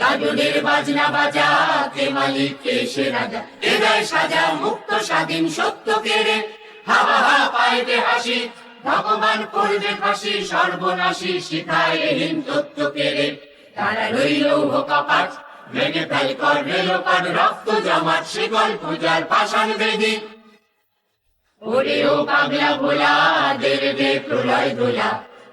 গাজনের বাজনা বাজা, কে মালিক এসে রাজা? হৃদয় সাজা, মুক্ত, স্বাধীন, সত্য কেড়ে। হা হা পাইতে হাসি, ভগবান করবে ফাঁসি, সর্বনাশী শিখায় হীন তত্ত্ব কেড়ে। তারা রইল কপাট ভেঙে ফেল কর রেলোপাট রক্ত জমাট, শিকল পূজার পাষাণ বেদী। ওরে ও পাগলা ভোলা দেরে দে প্রলয় দোলা।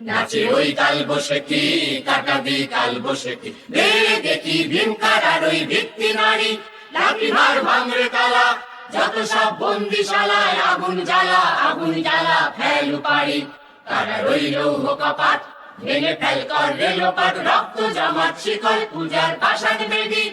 নাচে ওই কাল বসে কি কাটাবি কাল বসে কি। দেখি ভীমকার আর ওই ভিত্তি নারী, লাঠি ভার ভাঙরে তালা, যত সব বন্দি বন্দিশালায় আগুন জ্বালা আগুন জ্বালা ফেল পারি তারা রইল কপাট ভেঙে ফেল কর রেলোপাট, রক্ত জমাট শিকল, পূজার পাষাণ বেদী।